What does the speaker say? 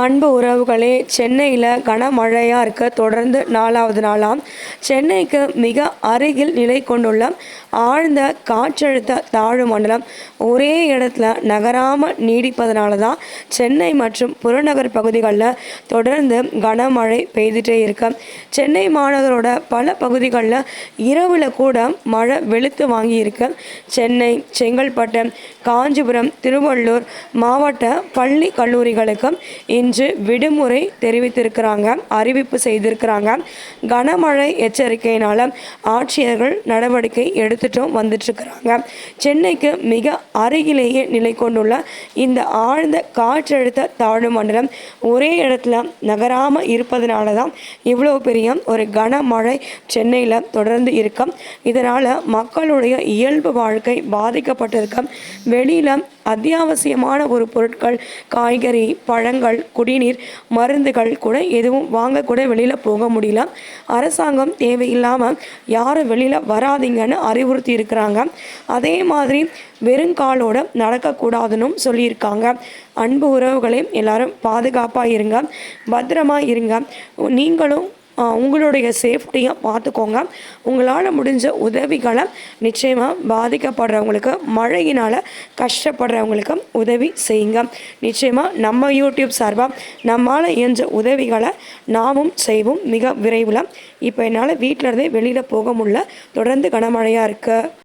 அன்பு உறவுகளே சென்னையில் கனமழையாக இருக்க தொடர்ந்து நாலாவது நாளாம். சென்னைக்கு மிக அருகில் நிலை கொண்டுள்ள ஆழ்ந்த காற்றழுத்த தாழ்வு மண்டலம் ஒரே இடத்துல நகராமல் நீடிப்பதனால தான் சென்னை மற்றும் புறநகர் பகுதிகளில் தொடர்ந்து கனமழை பெய்துட்டே இருக்க. சென்னை மாநகரோட பல பகுதிகளில் இரவில் கூட மழை வெளுத்து வாங்கியிருக்க சென்னை செங்கல்பட்டு காஞ்சிபுரம் திருவள்ளூர் மாவட்ட பள்ளி கல்லூரிகளுக்கு இன்று விடுமுறை தெரிவித்திருக்கிறாங்க அறிவிப்பு செய்திருக்கிறாங்க. கனமழை எச்சரிக்கையினால் ஆட்சியர்கள் நடவடிக்கை எடுத்துட்டும் வந்துட்டுருக்கிறாங்க சென்னைக்கு மிக அருகிலேயே நிலை கொண்டுள்ள இந்த ஆழ்ந்த காற்றழுத்த தாழ்வு மண்டலம் ஒரே இடத்துல நகராமல் இருப்பதனால தான் இவ்வளோ பெரிய ஒரு கனமழை சென்னையில் தொடர்ந்து இருக்கும் இதனால் மக்களுடைய இயல்பு வாழ்க்கை பாதிக்கப்பட்டிருக்க. வெளியில் அத்தியாவசியமான ஒரு பொருட்கள் காய்கறி பழங்கள் குடிநீர் மருந்துகள் கூட எதுவும் வாங்கக்கூட வெளியில் போக முடியல. அரசாங்கம் தேவையில்லாமல் யாரும் வெளியில் வராதீங்கன்னு அறிவுறுத்தி இருக்கிறாங்க. அதே மாதிரி வெறுங்காலோட நடக்கக்கூடாதுன்னு சொல்லியிருக்காங்க. அன்பு உறவுகளையும் எல்லாரும் பாதுகாப்பாக இருங்க. பத்திரமா இருங்க. நீங்களும் உங்களுடைய சேஃப்டியை பார்த்துக்கோங்க. உங்களால் முடிஞ்ச உதவிகளை நிச்சயமாக பாதிக்கப்படுறவங்களுக்கு மழையினால் கஷ்டப்படுறவங்களுக்கு உதவி செய்யுங்க. நிச்சயமாக நம்ம யூடியூப் சார்பாக நம்மால் இயன்ற உதவிகளை நாமும் செய்வோம். மிக விரைவில். இப்போ என்னால் வீட்டில் இருந்தே வெளியில் போக முடியல. தொடர்ந்து கனமழையாக இருக்குது